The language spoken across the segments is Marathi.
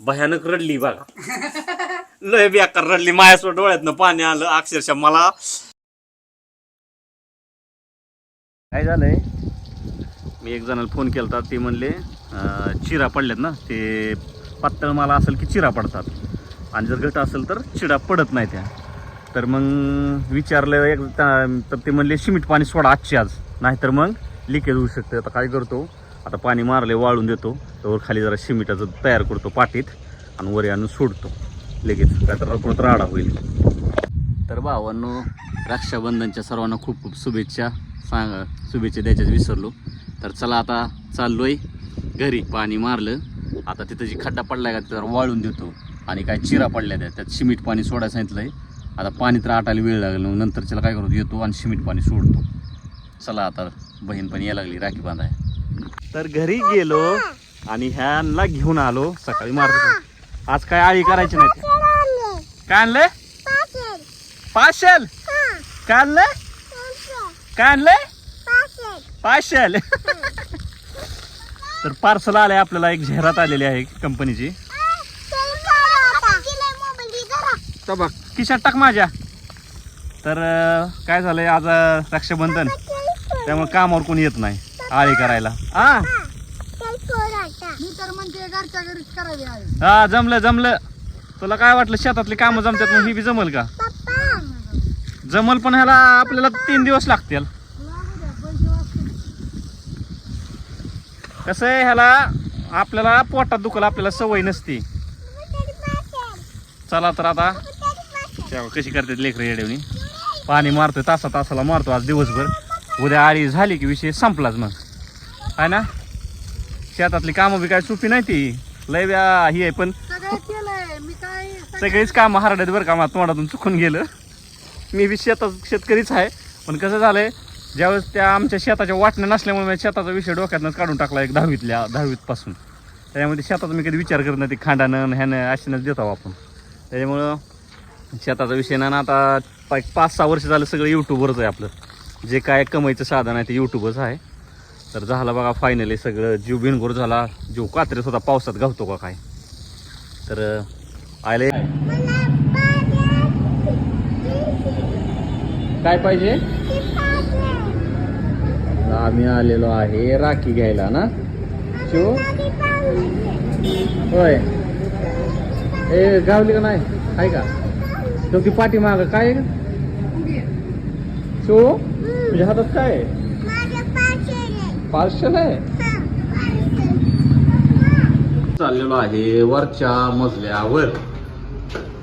भयानक रडली बघा. लय बेकार रडली. माझ्यासोबत डोळ्यातनं पाणी आलं. अक्षरशः मला काय झालंय? मी एक जणाला फोन केला ते म्हणले अं, चिरा पडल्यात ना. ते पातळ मला असेल की चिरा पडतात. आणि जर घट असेल तर चिरा पडत नाही त्या. तर मग विचारलं एक तर ते म्हणले सिमेंट पाणी सोडा आजची आज. नाहीतर मग लिकेज होऊ शकतं. आता काय करतो? आता पाणी मारले वाळून देतो. त्यावर खाली जरा शिमिटाचं तयार करतो पाटीत आणि वरी आणून सोडतो. लगेच काय तर कुठं राडा होईल. तर भावांनो रक्षाबंधनच्या सर्वांना खूप खूप शुभेच्छा. सांग शुभेच्छा द्यायच्याच विसरलो. तर चला आता चाललोय घरी. पाणी मारलं. आता तिथं जी खड्डा पडलाय का त्यावर वाळून देतो. आणि काय चिरा पडल्या त्या. त्यात शिमीट पाणी सोडायला सांगितलंय. आता पाणी तर आटायला वेळ लागेल. मग नंतर त्याला काय करतो येतो आणि शिमीट पाणी सोडतो. चला आता बहीण पण यायला लागली राखी बांधाय. तर घरी गेलो आणि ह्यांना घेऊन आलो सकाळी मारतो आज काय आळी करायची नाही? काय आणलंय? पार्सल काय आणलंय? काय आणलंय? पार्सल तर पार्सल आलंय आपल्याला एक जाहिरात आलेली आहे कंपनीची बघ किशात टाक माझ्या. तर काय झालंय? आज रक्षाबंधन. त्यामुळे कामावर कोणी येत नाही. आळी करायला. हा मी तर म्हणते घरच्या घरीच करावी हा जमलं जमलं. तुला काय वाटलं शेतातली कामं जमतात मग ही बी जमल का? जमल पण ह्याला आपल्याला तीन दिवस लागतील. कसं आहे ह्याला आपल्याला पोटात दुखायला आपल्याला सवय नसती. चला तर आता. कशी करतात लेकरं येडवणी पाणी मारतोय तासा तासाला मारतो आज दिवसभर. उद्या आळी झाली की विषय संपलाच मग. आहे ना? शेतातली कामं बी काय सोपी नाही ती. लय व्या- ही आहे पण सगळीच कामं हरड्यात बरं का माझ्या तोंडातून चुकून गेलं. मी बी शेतात शेतकरीच आहे पण कसं झालंय ज्यावेळेस त्या आमच्या शेताच्या वाटण्या नसल्यामुळे मी शेताचा विषय डोक्यातनंच काढून टाकला एक दहावीतल्या दहावीत पासून त्याच्यामध्ये शेताचा मी कधी विचार करत नाही ते खांडानं ह्यानं अशीनच देतो आपण. त्याच्यामुळं शेताचा विषय ना ना आता पाच सहा वर्ष झालं सगळं यूट्यूबवरच आहे आपलं. जे काय कमाईचं साधन आहे ते यूट्यूबच आहे. तर झाला बघा फायनली सगळं जीव बिनगोर झाला. जीव कात्रीत होता पावसात गावतो का काय? तर आले काय पाहिजे? आम्ही आलेलो आहे राखी घ्यायला ना? शिव? होय. ए गावली का नाही? आहे का? तो ती पाठी माग काय शिव तुझ्या हातात काय आहे? पार्सल आहे. चाललेलो आहे वरच्या मजल्यावर.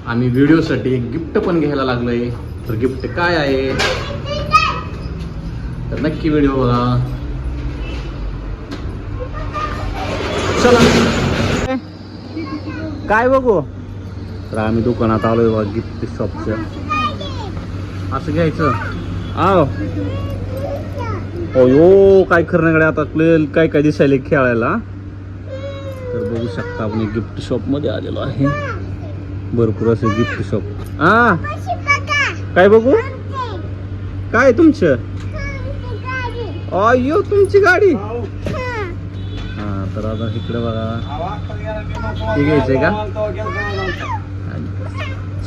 आम्ही व्हिडिओसाठी गिफ्ट पण घ्यायला लागलोय. तर गिफ्ट काय आहे? तर नक्की व्हिडिओ बघा. चला. काय बघू? तर आम्ही दुकानात आलोय बघा गिफ्ट शॉपचं असं घ्यायचं. आव अयो काय करण्याकडे आता आपले काय काय दिसायले खेळायला? तर बघू शकता आपण गिफ्ट शॉपमध्ये आलेलो आहे. भरपूर असे गिफ्ट शॉप हा काय बघू? काय तुमचं? अयो तुमची गाडी. हा तर आता इकडे बघा. हे घ्यायचंय का?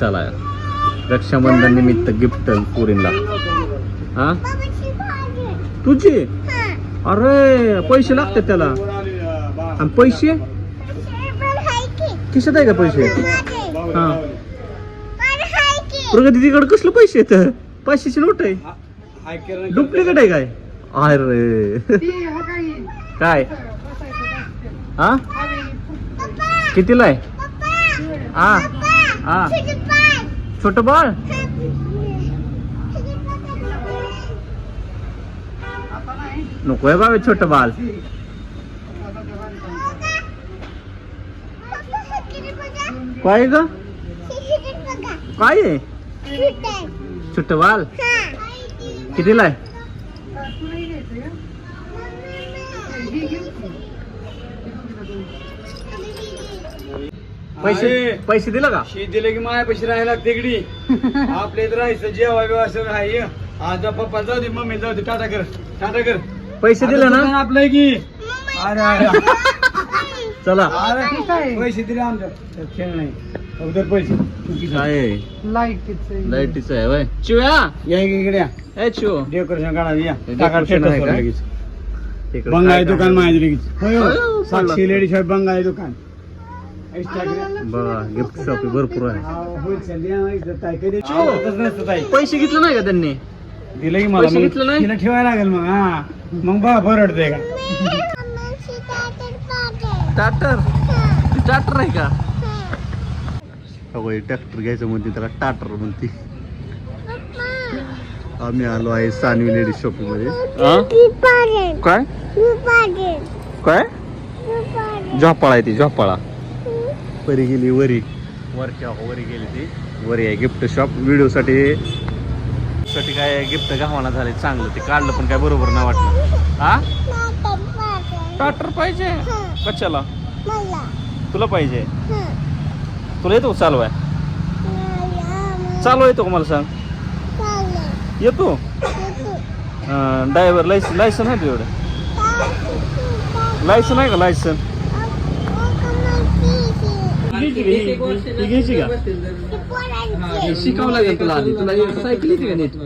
चला रक्षाबंधन निमित्त गिफ्ट पुरीला हा? तुझी? अरे पैसे लागतात त्याला. आणि पैसे? खिशात आहे का पैसे? हा प्रगती तिकडे कसलं पैसे येत पैशाची नोट आहे. डुप्लिकेट आहे काय? अरे. ती हो काय? हा? कितीला आहे? हा. हा. छोट बाळ. नको आहे बाबा छोट बाळ काय ग काय आहे छोट बाळ कितीला आहे? पैसे पैसे दिलं का शेत दिलं की माया पैसे राहायला लागते इकडी आपल्या इथं राहायचं जेव्हा सगळं आहे आज पप्पा जाऊ दे मम्मी जाऊ दे टाटा कर टाटा कर पैसे दिलं ना? आपलं की. अरे अरे. चला. आहे. पैसे दिले आमच्या. खेळ नाही. अगोदर पैसे. काय आहे? लाइट लाईटीचं आहे वय. चिव्या. या इकडे या. ए चिव. डेकोरेशन काढा या. हे टाका decoration आहे status वर का? लगेच. इकडं बंगाई काय दुकान लगेच. होय हो. साक्षी शॉप दुकान. Instagram. बघा गिफ्ट शॉप भरपूर आहे. हा, wholesale द्या ना, इथं ताई कधी आवडतच नसतं ताई. पैसे घेतले नाही का त्यांनी? दिलं की मला पैसे घेतलं नाही? तिला ठेवायला लागेल मग हा. मग बा बरडते का? टाटर टाटर आहे का? ट्रॅक्टर घ्यायचं म्हणते त्याला टाटर म्हणते. आम्ही आलो आहे सानवी लेडी शॉपिंगमध्ये. काय? काय? झोपाळा आहे ती झोपाळा. वरी गेली वरी. वरच्या वरी गेली ती. वरी आहे गिफ्ट शॉप व्हिडिओ साठी काय गिफ्ट घावाना झाले चांगलं ते काढलं पण काय बरोबर नाही वाटलं. हा? टाटर पाहिजे? कशाला? तुला पाहिजे? तुला येतो का? चालवाय चालू येतो का मला सांग? येतो? ड्रायव्हर लायसन लायसन आहे तुझ्याकडे? लायसन आहे का लायसन घ्यायची का? हे शिकावं लागेल तुला आधी. तुला सायकल येते का नीट?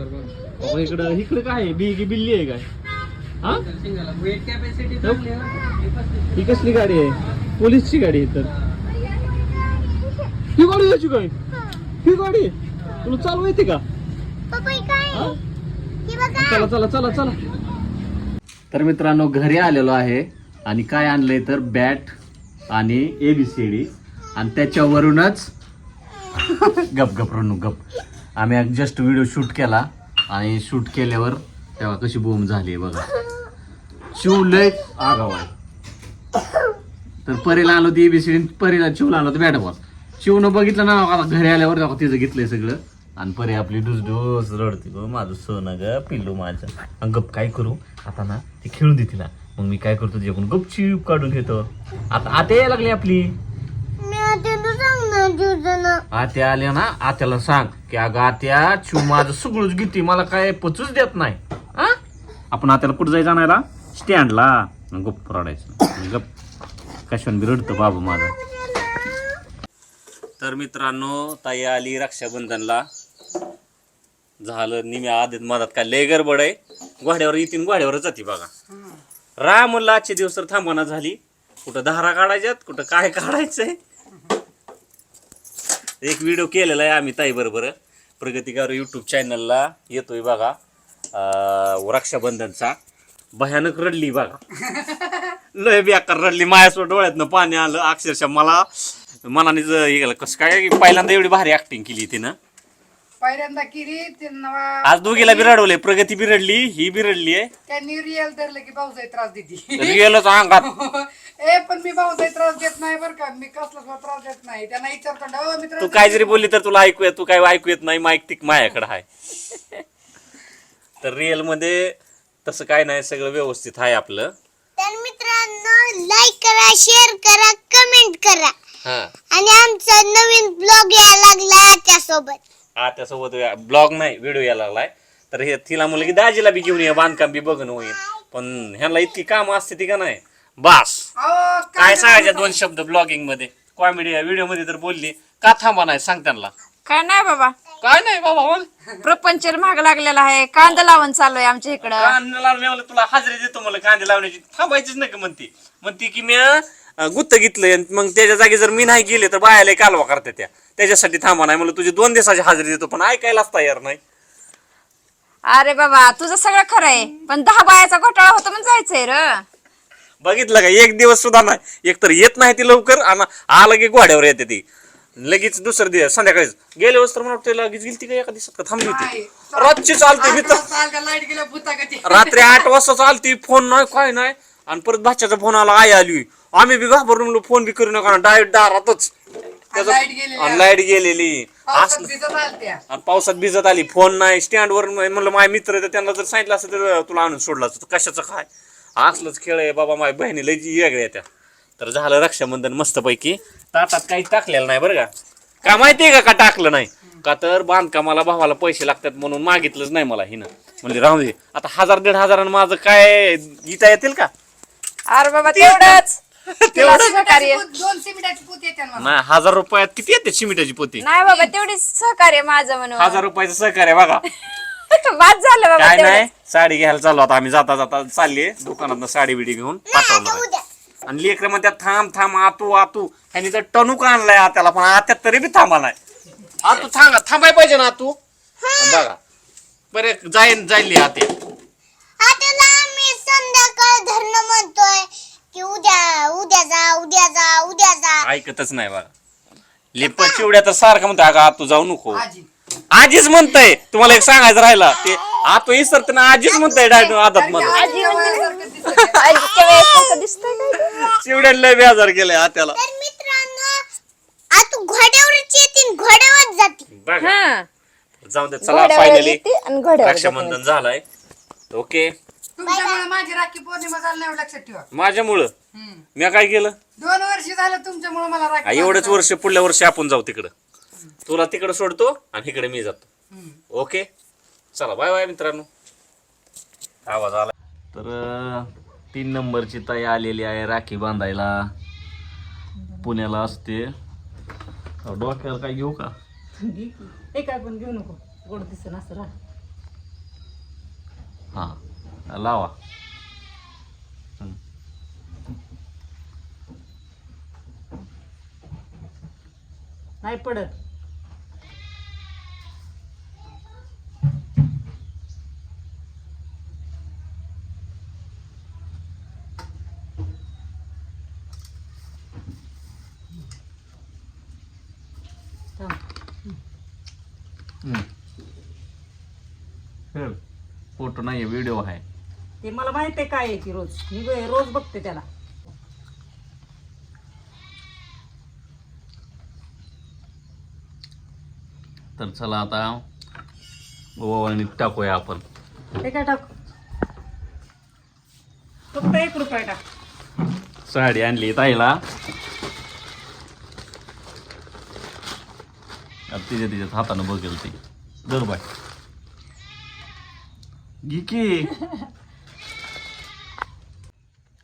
अहो, इकडं इकडं काय आहे? की बिल्ली आहे काय? हा? ही कसली गाडी आहे? पोलीसची गाडी आहे तर. ही गाडी याची काय? ही गाडी तुला चालू येते का? हा? चला चला चला चला. तर मित्रांनो घरी आलेलो आहे आणि काय आणलंय तर बॅट आणि एबीसीडी आणि त्याच्यावरूनच गप गप रणू गप. आम्ही जस्ट व्हिडिओ शूट केला. आणि शूट केल्यावर तेव्हा कशी बोंब झाली बघा. शिव लय आगाव तर परीला आलो ती एबीसीडी परीला चिवला आलो तर बॅट बॉल शिवनं बघितलं ना आता घरी आल्यावर तेव्हा तिचं घेतलंय सगळं. आणि परी आपली डुसडुस रडते गो माझं सोनं ग पिल्लू माझं. आणि गप काय करू? आता ना ती खेळून दे तिला मग मी काय करतो तिच्याकडून गपचीप काढून घेतो. आता आता यायला लागली आपली. आत्या आल्या ना आत्याला सांग की अगं आत्या चिव माझं सगळंच घेते मला काय पचूच देत नाही? आपण आत्याला कुठं जायचं आणायला? स्टँडला गप्प रडायचं. गप कशाने रडतं बाबू माझा? तर मित्रांनो ताई आली रक्षाबंधनला. झालं निम्या आधीत मधात काय लय गडबड आहे. घोड्यावर येतील घोड्यावरच जाते बघा. राम म्हणलं आजचे दिवस तर थांबवणा झाली. कुठं धारा काढायच्यात कुठं काय काढायचंय? एक व्हिडिओ केलेला आहे आम्ही ताई बरोबर. प्रगतिकार यूट्यूब चॅनलला येतोय बघा. रक्षाबंधनचा. भयानक रडली बघा. लय बेकार रडली. माझ्यासोबत डोळ्यातनं पाणी आलं. अक्षरशः मला मनाने कसं काय? पहिल्यांदा एवढी भारी ऍक्टिंग केली तिनं. पहिल्यांदा केली त्यांना आज दोघीला बिरडवले प्रगती बिरडली ही बिरडली आहे. त्यांनी रिअल धरलं की भाऊजाई त्रास देते. रिअलच अंगात. ए पण मी भाऊजाई त्रास देत नाही बरं का. मी कसला त्रास देत नाही. त्यांना विचारतो "अहो, मित्र तू काय जरी बोलली तर तुला ऐकू येत तू काय ऐकू येत नाही माईक तिक माझ्याकडे आहे. तर रिअलमध्ये तसं काय नाही सगळं व्यवस्थित आहे आपलं. तर मित्रांनो लाईक करा शेअर करा कमेंट करा. हा. आणि आमचा नवीन ब्लॉग यायला लागला त्यासोबत. हा त्यासोबत ब्लॉग नाही व्हिडिओ यायला लागलाय. तर हे तिला म्हणलं की दाजीला बी घेऊन ये बांधकाम बी बघणं होईल. पण ह्याला इतकी काम असते ती का नाही? बास. काय सांगायचे दोन शब्द ब्लॉगिंगमध्ये? कॉमेडी व्हिडिओमध्ये तर बोलली का थांबा नाही सांग त्यांना. काय नाही बाबा. काय नाही बाबा बोल. प्रपंच महाग लागलेला आहे कांदा लावून चालू आहे आमच्या इकडं. कांदे लावून मी म्हणलं तुला हाजरी देतो मला कांदे लावण्याची. थांबायचीच नाही का म्हणती? म्हणती की मी गुत्त घेतलंय आणि मग त्याच्या जागी जर मी नाही गेले तर बायाला कालवा करते त्या. त्याच्यासाठी थांबा नाही म्हणलं तुझी दोन दिवसाची हाजरी देतो पण ऐकायलाच तयार नाही. अरे बाबा तुझं सगळं खरं आहे पण दहा बायाचा घोटाळा होता म्हणून जायचंय र. बघितलं का एक दिवस सुद्धा नाही एक तर येत नाही ती लवकर आणि आलं की घोड्यावर येते ती. लगेच दुसरं दिवस संध्याकाळीच गेल्या वेळेस तर मला वाटतं लगेच गेली का एका दिवसात? का थांबली होती? रातची चालते मी तर. लाइट गेल्या रात्री आठ वाजता चालती फोन नाही काय नाही. आणि परत भाच्याचा फोन आला आई आली. आम्ही बी घाबरून फोन बी करू नका डायरेक्ट दारातच. त्याचा- लाइट गेलेली आणि लाइट गेलेली. पावसात असलं. आणि पावसात भिजत आली फोन नाही स्टँडवर म्हणलं माझे मित्र त्यांना जर सांगितलं असतं तर तुला आणून सोडला असतं. कशाचं काय असलंच खेळ आहे बाबा माझ्या बहिणी लय वेगळ्या त्या. तर झालं रक्षाबंधन मस्तपैकी. ताटात काही टाकलेलं नाही बरं का. का माहितीये का का टाकलं नाही? का तर बांधकामाला भावाला पैसे लागतात म्हणून मागितलंच नाही मला हिनं. म्हणजे राहू दे. आता हजार दीड हजारानं माझं काय गीता येतील का? अरे बाबा तेवढंच. तिला सहकार्य. दोन सिमिटाची पोती येते मला नाही हजार रुपयात किती येते चिमिटाची पोती? नाही बाबा तेवढी सहकार्य माझं म्हणून. हजार रुपयाचं सहकार्य बघा. बाद झालं बाबा काय नाही तेवढंच. साडी घ्यायला चाललो आता आम्ही जाता जाता चालले दुकानात साडी बिडी घेऊन पाठवणार आहे. आणि लेकर म्हणतात थांब थांब आतू आतू. ह्यानी तर टणूक आणलाय आत्याला पण आत्यात तरी बी थांबा नाही. आतू थांबा थांबाय पाहिजे ना आतू. बघा. बरे जाईन जाईल आत्या. धरणं म्हणतोय की उद्या उद्या जा उद्या जा उद्या जा. ऐकतच नाही बघा लेप चिवड्या तर सारखं म्हणतो अगं आतू जाऊ नको. आजी. आजीच म्हणतंय. तुम्हाला एक सांगायचं राहिला ते आतू इसरते ना आजीच म्हणतंय डायरेक्ट आदत मध्ये. आजीच्या वेळेस दिसतंय काय? चिवड्या लय बेजार केलंय आत्याला. तर मित्रांनो आता घोड्यावरच येतील घोड्यावर जातील बघा. हा. जाऊ दे चला घोड्यावर फायनली येते आणि घोड्यावर रक्षाबंधन झालंय. ओके तुमच्यामुळे माझी राखी पौर्णिमा झाली नाही लक्षात ठेवा. माझ्यामुळं? हम्म. मी काय केलं? दोन वर्ष झालं तुमच्यामुळे मला राखी एवढंच. वर्ष पुढल्या वर्षी आपण जाऊ तिकडं. तुला तिकडं सोडतो आणि इकडे मी जातो. हम्म. ओके? चला बाय बाय मित्रांनो. आवाज आला. तर अं, तीन नंबरची ताई आलेली आहे राखी बांधायला. पुण्याला असते. अहो, डोक्यावर काय घेऊ का. हे काय पण घेऊ नको. गोड दिसन असं राह. हा. लावा. नाही पडत. फोटो नाही व्हिडिओ आहे. ते मला माहीत आहे काय आहे ती रोज. मी ब- रोज बघते त्याला. तर चला आता ओवाळणीत टाकूया आपण. ते काय टाक? फक्त एक रुपये टाक. साडी आणली ताईला. आता तिच्या तिच्यात हातानं बघेल ती. दर बाय घे की.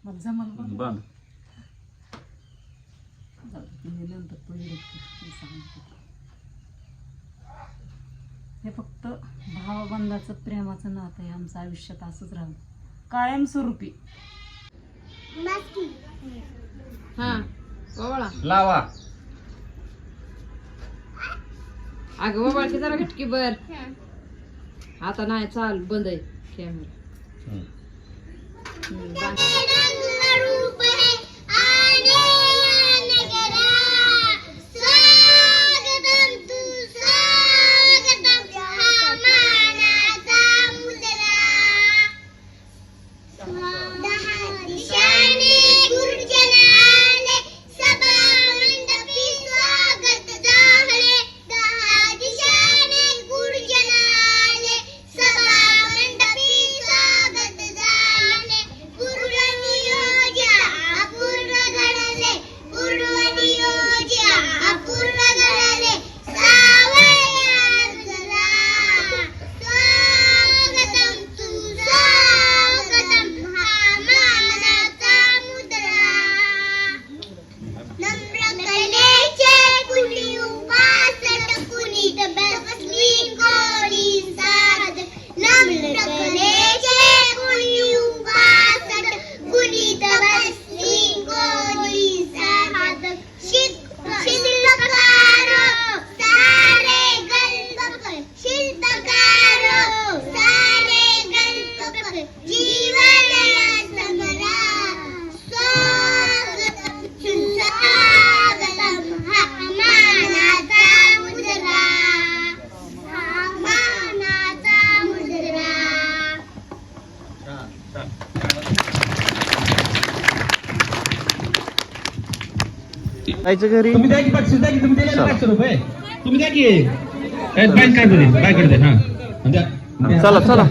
मला जमल बघ. बांध जाऊ दे, मी नंतर पहिलं मी सांगते. हे फक्त भावबंधाचं प्रेमाचं नातं आहे. आमचं आयुष्यात असंच राहून कायमस्वरूपी. हा ओवाळा. लावा. अगं ओवाळची जरा घटकी बर. आता नाही चाल बंद आहे. कॅमेरा. Hmm, ben... जायचं घरी? तुम्ही द्या की बक्षीस द्या की तुम्ही दिलेले पाचशे रुपये. तुम्ही द्या की बाईक दे दे हा. द्या. चला चला.